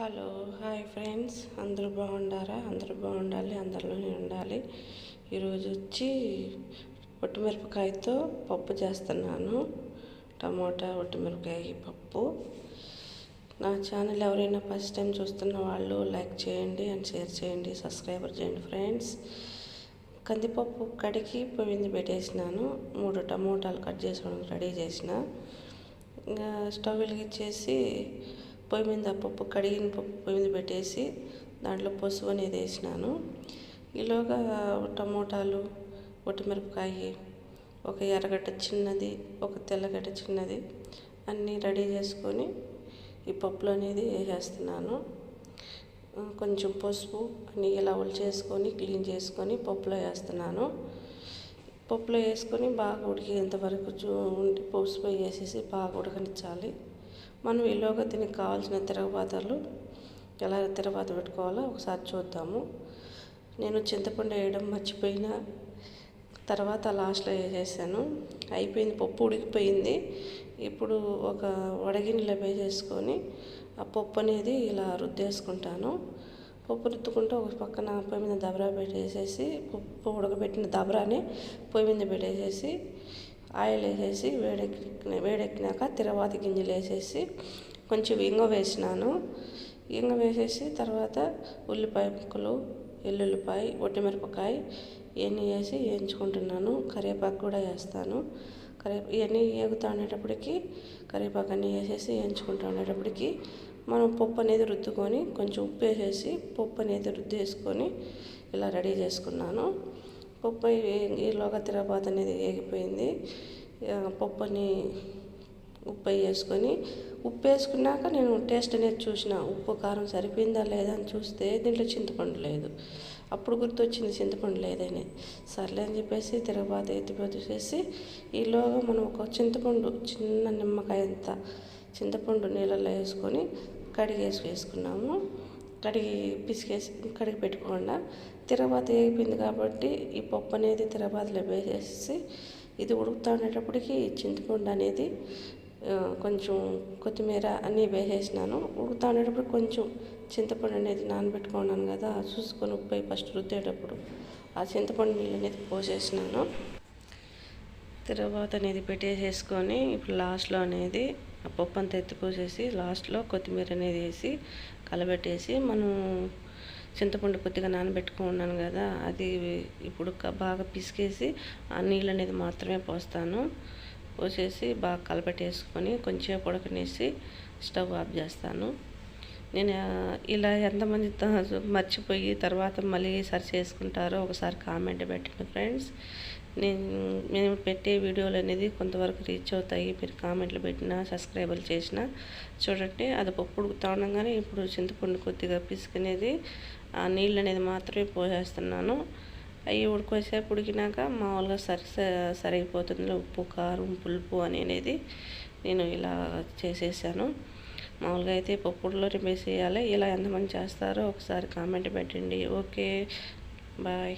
Hello hi friends. అందరూ బాగుండారా? అందరూ బాగుండాలి. అందరిలోనే ఉండాలి. ఈరోజు వచ్చి ఒట్టిమిరపకాయతో పప్పు చేస్తున్నాను. టమోటా ఒట్టిమిరపకాయ పప్పు. నా ఛానల్ ఎవరైనా ఫస్ట్ టైం చూస్తున్న వాళ్ళు లైక్ చేయండి అండ్ షేర్ చేయండి. సబ్స్క్రైబర్ చేయండి ఫ్రెండ్స్. కందిపప్పు కడిగి పొయ్యి పెట్టేసినాను. మూడు టమోటాలు కట్ చేసుకోవడానికి రెడీ చేసిన. ఇంకా స్టవ్ వెలిగించేసి పొయ్యి మీద పప్పు కడిగిన పప్పు పొయ్యి మీద పెట్టేసి దాంట్లో పసుపు అనేది వేసినాను. ఈలోగా టమోటాలు ఒట్టిమిరపకాయ ఒక ఎర్రగడ్డ చిన్నది ఒక తెల్లగడ్డ చిన్నది అన్నీ రెడీ చేసుకొని ఈ పప్పులు అనేది వేసేస్తున్నాను. కొంచెం పసుపు అన్నీ ఇలా చేసుకొని క్లీన్ చేసుకొని పప్పులో వేస్తున్నాను. పప్పులో వేసుకొని బాగా ఉడికేంత వరకు చూ ఉండి పసుపు వేసేసి బాగా ఉడకనిచ్చాలి. మనం ఈలోగా దీనికి కావాల్సిన తిరగబాతలు ఎలా తిరగబాత పెట్టుకోవాలో ఒకసారి చూద్దాము. నేను చింతపండు వేయడం మర్చిపోయిన తర్వాత లాస్ట్లో వేసేసాను. అయిపోయింది పప్పు ఉడికిపోయింది. ఇప్పుడు ఒక వడగిన్నెలో వేసేసుకొని ఆ పప్పు అనేది ఇలా రుద్దేసుకుంటాను. పప్పు రుద్దుకుంటూ ఒక పక్కన పొయ్యి మీద దబరా పెట్టేసేసి పప్పు ఉడకబెట్టిన దబరాని పొయ్యి మీద పెట్టేసేసి ఆయిల్ వేసేసి వేడెక్కి వేడెక్కినాక తిరవాత గింజలు వేసేసి కొంచెం ఇంగ వేసినాను. ఇంగ వేసేసి తర్వాత ఉల్లిపాయ ముక్కలు ఎల్లుల్లిపాయ ఒట్టిమిరపకాయ ఇవన్నీ వేసి వేయించుకుంటున్నాను. కరివేపాకు కూడా వేస్తాను. కరివే ఇవన్నీ వేగుతా ఉండేటప్పటికి కరివేపాకు అన్నీ వేసేసి వేయించుకుంటూ ఉండేటప్పటికి మనం పప్పు అనేది రుద్దుకొని కొంచెం ఉప్పు వేసేసి పప్పు అనేది రుద్దేసుకొని ఇలా రెడీ చేసుకున్నాను. పప్పు ఈలోగా తిరగబాత అనేది వేగిపోయింది పప్పుని ఉప్పు వేసుకొని ఉప్పు వేసుకున్నాక నేను టేస్ట్ అనేది చూసిన ఉప్పు కారం సరిపోయిందా లేదా అని చూస్తే దీంట్లో చింతపండు లేదు. అప్పుడు గుర్తొచ్చింది చింతపండు లేదని. సర్లే అని చెప్పేసి తిరగబాత ఎత్తిపోతేసి ఈలోగా మనం ఒక చింతపండు చిన్న నిమ్మకాయ అంత చింతపండు నీళ్ళల్లో వేసుకొని కడిగేసి వేసుకున్నాము. కడిగి పిసికేసి కడిగి పెట్టుకోకుండా తిరగబాత వేగిపోయింది కాబట్టి ఈ పప్పు అనేది తిరగబాతలో వేసేసి ఇది ఉడుకుతా ఉండేటప్పటికి చింతపండు అనేది కొంచెం కొత్తిమీర అన్నీ వేసేసినాను. ఉడుకుతా ఉండేటప్పుడు కొంచెం చింతపండు అనేది నానబెట్టుకున్నాను కదా చూసుకొని ఉప్పు ఫస్ట్ రుద్దేటప్పుడు ఆ చింతపండు నీళ్ళు అనేది పోసేసినాను. తర్వాత అనేది పెట్టేసేసుకొని ఇప్పుడు లాస్ట్లో అనేది ఆ పప్పు అంతా ఎత్తిపోసేసి లాస్ట్లో కొత్తిమీర అనేది వేసి కలబెట్టేసి మనం చింతపండు కొద్దిగా నానబెట్టుకున్నాను కదా అది ఇప్పుడు బాగా పిసికేసి ఆ నీళ్ళు అనేది మాత్రమే పోస్తాను. పోసేసి బాగా కలపెట్టేసుకొని కొంచెం ఉడకనేసి స్టవ్ ఆఫ్ చేస్తాను. నేను ఇలా ఎంతమంది మర్చిపోయి తర్వాత మళ్ళీ సర్చ్ చేసుకుంటారో ఒకసారి కామెంట్ పెట్టండి ఫ్రెండ్స్. నేను మేము పెట్టే వీడియోలు అనేది కొంతవరకు రీచ్ అవుతాయి. మీరు కామెంట్లు పెట్టినా సబ్స్క్రైబర్లు చేసినా చూడండి. అది పప్పు ఉడుకుతా ఉండగానే ఇప్పుడు చింతపండు కొద్దిగా పిసుకునేది. ఆ నీళ్ళు అనేది మాత్రమే పోసేస్తున్నాను. అవి ఉడికోసేపు ఉడికినాక మామూలుగా సరి సరిగిపోతుంది ఉప్పు కారం పులుపు అనేది నేను ఇలా చేసేసాను. మామూలుగా అయితే పప్పుడులో వేసేయాలి. ఇలా ఎంతమంది చేస్తారో ఒకసారి కామెంట్ పెట్టండి. Okay bye